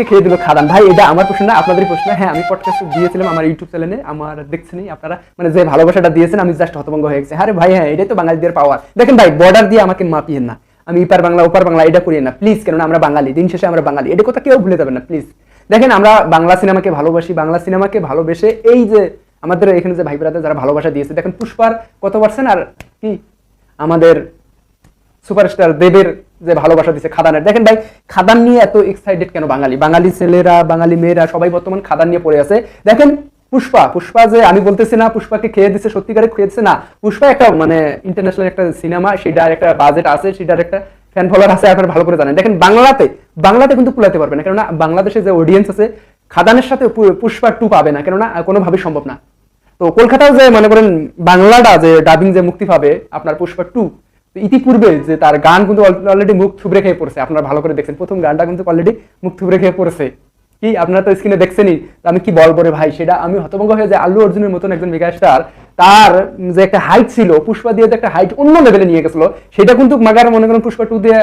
পুষ্পাকে খেয়ে দিল খাদান। ভাই, এটা আমার প্রশ্ন না আপনাদের প্রশ্ন। হ্যাঁ আমি পডকাস্ট দিয়েছিলাম আমার ইউটিউব চ্যানেলে আমার দেখছেনই আপনারা? মানে যে ভালোবাসাটা দিয়েছেন, আমি জাস্ট হতভঙ্গ হয়ে গেছে। আরে ভাই হ্যাঁ এটাই তো বাঙালিদের পাওয়ার দেখেন ভাই বর্ডার দিয়ে আমাকে মাপিয়েন না। আমি ইপার বাংলা, ওপার বাংলা, এটা করিয়ে না। প্লিজ কেননা আমরা বাঙালি, দিন শেষে আমরা বাঙালি। এটা কথা কেউ ভুলে যাবেন না প্লিজ দেখেন, আমরা বাংলা সিনেমাকে ভালোবাসি, বাংলা সিনেমাকে ভালোবেসে এই যে আমাদের এখানে যে ভাই যারা ভালোবাসা দিয়েছে, দেখেন পুষ্পার কত পার্সেন্ট আর কি? আমাদের সুপারস্টার দেবের যে ভালোবাসা দিচ্ছে খাদানের। দেখেন ভাই, খাদান নিয়ে এত এক্সাইটেড কেন বাঙালি? বাঙালি ছেলেরা, বাঙালি মেয়েরা সবাই বর্তমান খাদান নিয়ে পড়ে আছে। দেখেন, পুষ্পা পুষ্পা যে আমি বলতেছি না, পুষ্পাকে খেয়ে দিচ্ছে সত্যিকারে খেয়ে দিচ্ছে না। পুষ্পা একটা মানে ইন্টারন্যাশনাল একটা সিনেমা সেটার একটা বাজেট আছে, সেটার একটা ফ্যান ফলোয়ার আছে, আপনারা ভালো করে জানেন। দেখেন, বাংলাতে বাংলাতে কিন্তু কুলাতে পারবে না। কেননা বাংলাদেশে যে অডিয়েন্স আছে, খাদানের সাথে পুষ্পা টু পাবে না। কেননা কোনোভাবে সম্ভব না। তো কলকাতাও যে, মনে করেন, বাংলাটা যে ডাবিং যে মুক্তি পাবে, আপনার পুষ্পা টু ইতিপূর্বে যে তার গান কিন্তু অলরেডি মুখ থুবড়ে খেয়ে পড়ছে। আপনারা ভালো করে দেখছেন। প্রথম গানটা কিন্তু অলরেডি মুখ থুবড়ে খেয়ে পড়ছে। কি? আপনারা তো স্ক্রিনে দেখছেনই আমি কি বলব রে ভাই? সেটা আমি হতভঙ্গ হয়ে যে আল্লু অর্জুনের মতন একজন মেগাস্টার তার যে একটা হাইট ছিল, পুষ্পা দিয়ে যে একটা হাইট অন্য লেভেলে নিয়ে গেছিল, সেটা কিন্তু মাগার মনে করেন পুষ্পা টু দিয়ে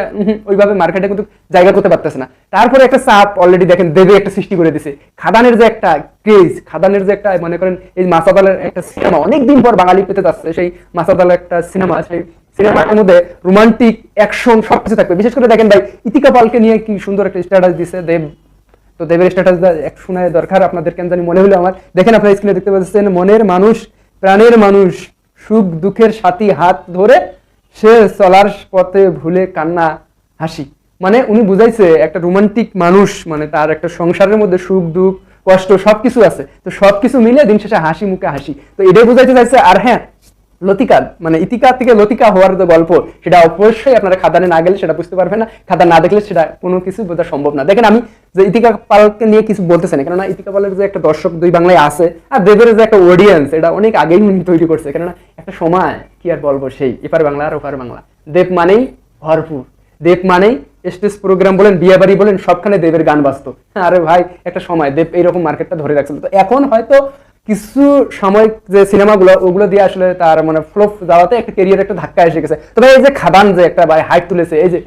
ওইভাবে মার্কেটে কিন্তু জায়গা করতে পারতেছে না। তারপরে একটা চাপ অলরেডি দেখেন, দেবে একটা সৃষ্টি করে দিছে। খাদানের যে একটা ক্রেজ খাদানের যে একটা মনে করেন এই মাসাদালের একটা সিনেমা অনেকদিন পর বাঙালি পেতে যাচ্ছে সেই মাসাদালের একটা সিনেমা সেই সিনেমার মধ্যে রোমান্টিক অ্যাকশন সবকিছু থাকবে। বিশেষ করে দেখেন ভাই, ইতিকা পালকে নিয়ে কি সুন্দর একটা স্ট্যাটাস দিছে দেব। তো দেবের স্ট্যাটাস এক শোনায় দরকার, আপনাদের কেন জানি মনে হলো আমার। দেখেন আপনারা স্ক্রিনে দেখতে পাচ্ছেন, মনের মানুষ, প্রাণের মানুষ, সুখ, দুঃখের সাথী, হাত ধরে সে চলার পথে ভুলে কান্না, হাসি। মানে উনি বুঝাইছে, একটা রোমান্টিক মানুষ মানে তার একটা সংসারের মধ্যে সুখ, দুঃখ, কষ্ট সবকিছু আছে। তো সবকিছু মিলে দিন শেষে হাসি মুখে হাসি। তো এটাই বুঝাইতে চাইছে, আর হ্যাঁ লতিকা মানে ইতিকা থেকে লতিকা হওয়ার যে গল্প, সেটা অবশ্যই আপনারা খাদানে না গেলে সেটা বুঝতে পারবেন না। খাদান না দেখলে সেটা কোনো কিছু বোঝা সম্ভব না। দেখেন আমি যে ইতিকা পালকে নিয়ে কিছু বলতেছে না, কেননা ইতিকা পালের যে একটা দর্শক দুই বাংলায় আছে, আর দেবের যে একটা অডিয়েন্স এটা অনেক আগেই উনি তৈরি করছে। কেননা একটা সময়, কি আর বলব সেই, এপার বাংলা আর ওপার বাংলা। দেব মানেই ভরপুর। দেব মানেই স্টেজ প্রোগ্রাম বলেন বিয়ে বাড়ি বলেন, সবখানে দেবের গান বাজতো। আরে ভাই, একটা সময়, দেব এইরকম মার্কেটটা ধরে রাখছিল। তো এখন হয়তো কিছু সাময়িক যে সিনেমাগুলো ওগুলো দিয়ে আসলে তার মানে ফ্লোপ যাওয়াতে একটা কেরিয়ার একটা ধাক্কা এসে গেছে। তবে এই যে খাদান যে একটা ভাই হাইট তুলেছে, এই যে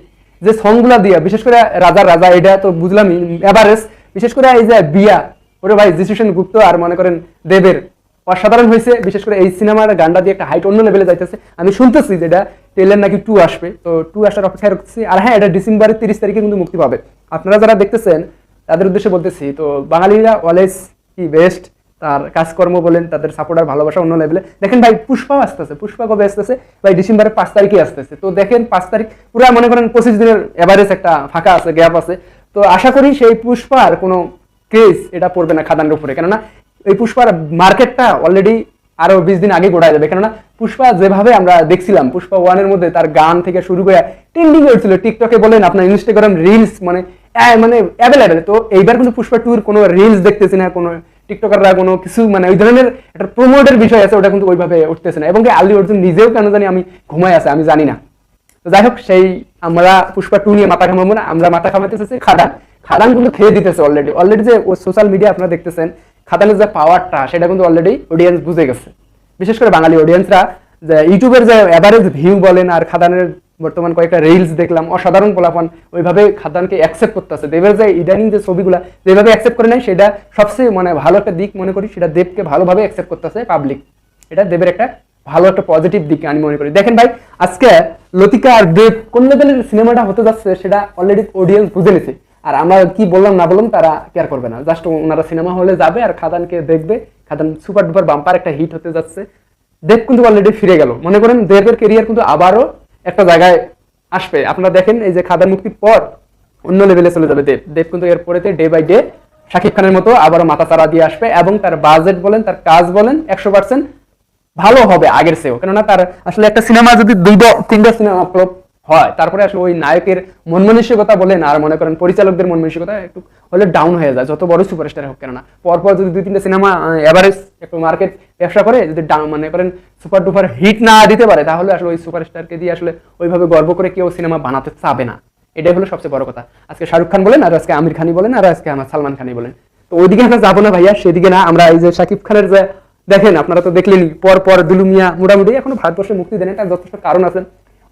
যে সংগুলা দিয়ে, বিশেষ করে রাজার রাজা, এটা তো বুঝলামই এভারেস্ট বিশেষ করে এই যে বিয়া, ওরে ভাই জিসুসেন গুপ্ত আর মনে করেন দেবের, অসাধারণ হয়েছে। বিশেষ করে এই সিনেমার গানটা দিয়ে একটা হাইট অন্য লেভেলে যাইতেছে। আমি শুনতেছি যেটা টেলের নাকি টু আসবে, তো টু আসার অপেক্ষায় রাখতেছি আর হ্যাঁ এটা ডিসেম্বরের তিরিশ তারিখে কিন্তু মুক্তি পাবে। আপনারা যারা দেখতেছেন, তাদের উদ্দেশ্যে বলতেছি, তো বাঙালিরা অলওয়েজ কি বেস্ট তার কাজকর্ম বলেন, তাদের সাপোর্টার ভালোবাসা অন্য লেভেলে দেখেন ভাই, পুষ্পাও আসতেছে, পুষ্পা কবে আসতেছে? ভাই, ডিসেম্বরের পাঁচ তারিখে আসতেছে। তো দেখেন, পাঁচ তারিখ পুরো মনে করেন পঁচিশ দিনের এভারেজ একটা ফাঁকা আছে গ্যাপ আছে। তো আশা করি সেই পুষ্পার কোনো ক্রেজ এটা পড়বে না খাদানের উপরে। কেননা এই পুষ্পার মার্কেটটা অলরেডি আরও বিশ দিন আগে গোড়ায় যাবে। কেননা পুষ্পা যেভাবে আমরা দেখছিলাম, পুষ্পা ওয়ানের মধ্যে তার গান থেকে শুরু করে ট্রেন্ডিং হয়েছিল। টিকটকে বলেন, আপনার ইনস্টাগ্রাম রিলস মানে মানে অ্যাভেলেবেল তো এইবার কিন্তু পুষ্পা টুর কোনো রিলস দেখতেছি না, কোনো টিকটকাররা কোনো কিছু মানে ওই ধরনের একটা প্রমোটের বিষয় আছে, ওটা কিন্তু ওইভাবে উঠতেছে না। এবং কি আল্লি অর্জুন নিজেও কেন জানি আমি ঘুমাই আছে, আমি জানি না। তো যাই হোক, সেই আমরা পুষ্পা টু নিয়ে মাথা ঘামাবো না, আমরা মাথা ঘামাতে খাদান। খাদান কিন্তু খেয়ে দিতেছে অলরেডি অলরেডি যে সোশ্যাল মিডিয়া আপনারা দেখতেছেন, খাদানের যে পাওয়ারটা সেটা কিন্তু অলরেডি অডিয়েন্স বুঝে গেছে। বিশেষ করে বাঙালি অডিয়েন্সরা যে ইউটিউবের যে অ্যাভারেজ ভিউ বলেন আর খাদানের বর্তমান কয়েকটা রিলস দেখলাম, অসাধারণ পোলাপান ওইভাবে খাদানকে অ্যাকসেপ্ট করতেছে। দেবের যে ইদানিং যে ছবিগুলা, যেভাবে অ্যাকসেপ্ট করে নেয় সেটা সবচেয়ে মানে ভালো একটা দিক মনে করি, সেটা দেবকে ভালোভাবে অ্যাকসেপ্ট করতেছে পাবলিক এটা দেবের একটা ভালো একটা পজিটিভ দিক আমি মনে করি। দেখেন ভাই, আজকে লতিকা আর দেব কোন লেভেলের সিনেমাটা হতে যাচ্ছে, সেটা অলরেডি অডিয়েন্স বুঝে নিছে। আর আমরা কি বললাম, না বললাম, তারা কেয়ার করবে না। জাস্ট ওনারা সিনেমা হলে যাবে আর খাদানকে দেখবে। খাদান সুপার ডুপার বাম্পার একটা হিট হতে যাচ্ছে। দেব কিন্তু অলরেডি ফিরে গেল। মনে করেন দেবের কেরিয়ার কিন্তু আবারও একটা জায়গায় আসবে। আপনারা দেখেন এই যে খাদান মুক্তির পর অন্য লেভেলে চলে যাবে দেব। দেব কিন্তু এরপরেতে ডে বাই ডে শাকিব খানের মতো আবারও মাথা চারা দিয়ে আসবে এবং তার বাজেট বলেন, তার কাজ বলেন, একশো পার্সেন্ট ভালো হবে আগের চেয়েও। কেননা তার আসলে একটা সিনেমা যদি দুইটা, তিনটা সিনেমা ফ্লপ হয়, তারপরে আসলে ওই নায়কের মন মানসিকতা বলেন আর মনে করেন পরিচালকদের মন মানসিকতা একটু হলে ডাউন হয়ে যায়, যত বড় সুপারস্টার হোক কেননা। পরপর যদি দুই তিনটা সিনেমা এভারেজ একটু মার্কেট ব্যবসা করে, যদি down, মনে করেন সুপার ডুপার হিট না দিতে পারে, তাহলে আসলে ওই সুপারস্টারকে দিয়ে আসলে ওইভাবে গর্ব করে কেউ সিনেমা বানাতে চাবে না। এটাই হলো সবচেয়ে বড় কথা। আজকে শাহরুখ খান বলেন, আর আজকে আমির খানি বলেন, আর আজকে আমার সালমান খানি বলেন। তো ওইদিকে আমরা যাব না ভাইয়া, সেদিকে না, আমরা এই যে শাকিব খানের যে দেখেন, আপনারা তো দেখলেন পর পর দুলুমিয়া মোটামুটি এখনও ভারতবর্ষে মুক্তি দেন এটা যথেষ্ট কারণ আছে।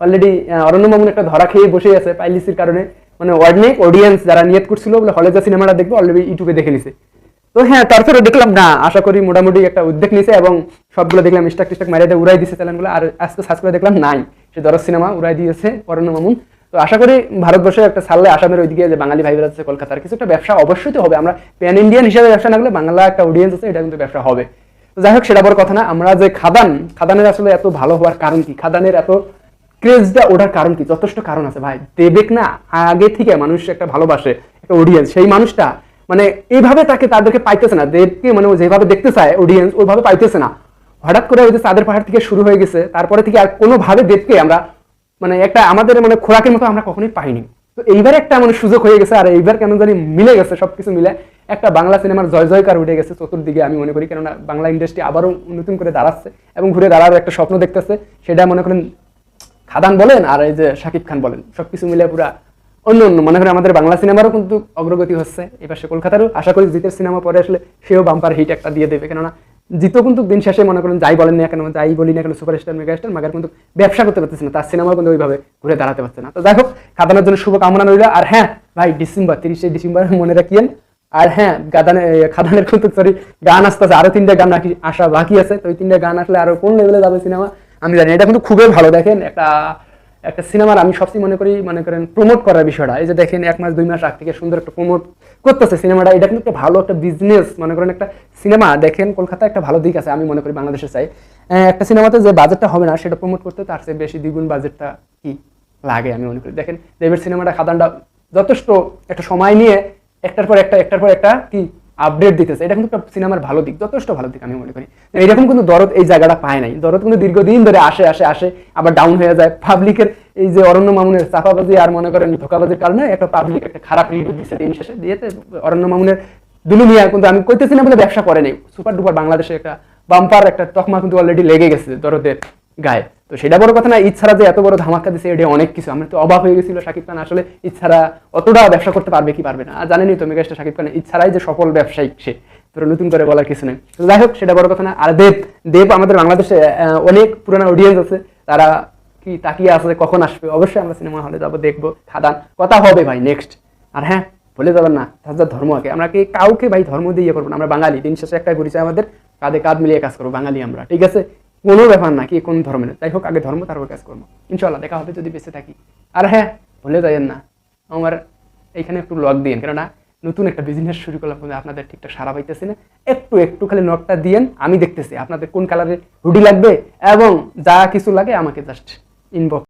অলরেডি অরণ্য মামুন একটা ধরা খেয়ে বসে আছে পাইলিসির কারণে। মানে অনেক অডিয়েন্স যারা নিয়ত করছিল, বলে হলে যা সিনেমাটা দেখবে অলরেডি ইউটিউবে দেখে নিছে। তো হ্যাঁ তারপরে দেখলাম, না, আশা করি মোটামুটি একটা উদ্যোগ নিছে এবং সবগুলো দেখলাম, স্টাক টিস্টাক মারিয়ে দিয়ে উড়াই দিছে চ্যানেলগুলো আর আজকে সার্চ করে দেখলাম, নাই। সে দরজ সিনেমা উড়াই দিয়েছে অরণ্য মামুন। তো আশা করি ভারতবর্ষে একটা ছাড়লে আসামের ওইদিকে যে বাঙালি ভাই আছে কলকাতার কিছু একটা ব্যবসা অবশ্যই তো হবে। আমরা প্যান ইন্ডিয়ান হিসেবে ব্যবসা না করলে বাংলা একটা অডিয়েন্স আছে, এটা কিন্তু ব্যবসা হবে। তো যাই হোক, সেটা বড় কথা না। আমরা যে খাদান, খাদানের আসলে এত ভালো হওয়ার কারণ কি? খাদানের এত ক্রেজটা ওঠার কারণ কি? যথেষ্ট কারণ আছে ভাই। দেবেক না, আগে থেকে মানুষ একটা ভালোবাসে, একটা অডিয়েন্স সেই মানুষটা মানে এইভাবে তাকে, তাদেরকে পাইতেছে না। দেবকে মানে যেভাবে দেখতে চায় অডিয়েন্স ওইভাবে পাইতেছে না। হঠাৎ করে ওই যে চাঁদের পাহাড় থেকে শুরু হয়ে গেছে, তারপরে থেকে আর কোনোভাবে দেবকে আমরা মানে একটা আমাদের মানে খোরাকের মতো আমরা কখনোই পাইনি। তো এইবার একটা মানে সুযোগ হয়ে গেছে, আর এইবার কেন জানি মিলে গেছে, সবকিছু মিলে। একটা বাংলা সিনেমার জয় জয়কার উঠে গেছে চতুর্দিকে, আমি মনে করি। কেননা বাংলা ইন্ডাস্ট্রি আবারও নতুন করে দাঁড়াচ্ছে এবং ঘুরে দাঁড়ার একটা স্বপ্ন দেখতেছে। সেটা মনে করেন খাদান বলেন আর এই যে শাকিব খান বলেন, সবকিছু মিলে পুরা অন্য অন্য। মনে করেন আমাদের বাংলা সিনেমারও কিন্তু অগ্রগতি হচ্ছে এবার সে কলকাতারও। আশা করি জিতের সিনেমা পরে আসলে সেও বাম্পার হিট একটা দিয়ে দেবে। কেননা জিতও কিন্তু দিন শেষে মনে করেন যাই বলেন না কেন, যাই বলি না কেন সুপারস্টার মেগাস্টার মাগার কিন্তু ব্যবসা করতে পারতেছে না, তার সিনেমা কিন্তু ওইভাবে ঘুরে দাঁড়াতে পারছে না। তো হোক, খাদানের জন্য শুভকামনা রইল। আর হ্যাঁ ভাই, ডিসেম্বর, তিরিশে ডিসেম্বর, মনে রাখিয়েন। আর হ্যাঁ গাদানে খাদানের কিন্তু সরি গান আসতেছে। আরও তিনটা গান নাকি আসা বাকি আছে। তো ওই তিনটা গান আসলে আরও কোন লেভেলে যাবে সিনেমা? আমি জানি এটা কিন্তু খুবই ভালো। দেখেন, একটা একটা সিনেমার আমি সবচেয়ে মনে করি, মনে করেন প্রমোট করার বিষয়টা। এই যে দেখেন, এক মাস, দুই মাস আগ থেকে সুন্দর একটা প্রমোট করতেছে সিনেমাটা এটা কিন্তু একটা ভালো একটা বিজনেস মনে করেন, একটা সিনেমা দেখেন কলকাতা একটা ভালো দিক আছে, আমি মনে করি বাংলাদেশে চাই একটা সিনেমাতে যে বাজেটটা হবে না, সেটা প্রমোট করতে তার চেয়ে বেশি দ্বিগুণ বাজেটটা কি লাগে, আমি মনে করি। দেখেন, দেবের সিনেমাটা খাদানটা যথেষ্ট একটা সময় নিয়ে, একটার পর একটা, একটার পর একটা কি আপডেট দিতেছে। এটা কিন্তু সিনেমার ভালো দিক, যথেষ্ট ভালো দিক আমি মনে করি। এইরকম কিন্তু দরদ এই জায়গাটা পায় নাই। দরদ কিন্তু দীর্ঘদিন ধরে আসে আসে আসে, আবার ডাউন হয়ে যায়। পাবলিকের এই যে অরণ্য মামুনের চাপাবাজি আর মনে করেন ধোকাবাজির কারণে একটা পাবলিক একটা খারাপ রিভিউ দিচ্ছে দিন শেষে। দিয়েতে অরণ্য মামুনের দুলু মিয়া কিন্তু আমি কইতেছি না বলে ব্যবসা করে নেই। সুপার ডুপার বাংলাদেশে একটা বাম্পার একটা তকমা কিন্তু অলরেডি লেগে গেছে দরদের। গায়ে। তো সেটা বড় কথা না, ইচ্ছারা যে এত বড় ধামাকা দিছে, এটা অনেক কিছু। আমরা তো অবাক হয়ে গেছিল শাকিব খান, আসলে ইচ্ছারা অতটা ব্যবসা করতে পারবে কি পারবে না। আর জানেনই তো মেগাস্টার শাকিব খান, ইচ্ছারাই যে সফল ব্যবসায়িক সে। তোর নতুন করে বলার কিছু নেই। যাই হোক, সেটা বড় কথা না। আর দেব দেব আমাদের বাংলাদেশে অনেক পুরানো অডিয়েন্স আছে। তারা কি তাকিয়ে আছে কখন আসবে? অবশ্যই আমরা সিনেমা হলে যাব, দেখব, খাদান। কথা হবে ভাই নেক্সট আর হ্যাঁ বলে যাবেন না, তার ধর্ম আগে আমরা কি কাউকে ভাই ধর্ম দিয়ে ইয়ে করব আমরা বাঙালি, দিন শেষে একটাই পরিচয় আমাদের, কাঁধে কাঁধ মিলিয়ে কাজ করব, বাঙালি আমরা, ঠিক আছে? কোনো ব্যাপার না, কি কোন ধর্মের যাই হোক, আগে ধর্ম, তারপর কাজ করব ইনশাল্লাহ দেখা হবে যদি বেঁচে থাকি। আর হ্যাঁ ভুলে যাবেন না, আমার এইখানে একটু লক দিন কেননা, নতুন একটা বিজনেস শুরু করলাম কিন্তু আপনাদের ঠিকঠাক সারা পাইতেছি না। একটু একটু খালি নকটা দিয়েন, আমি দেখতেছি। আপনাদের কোন কালারের হুডি লাগবে এবং যা কিছু লাগে আমাকে জাস্ট ইনবক্স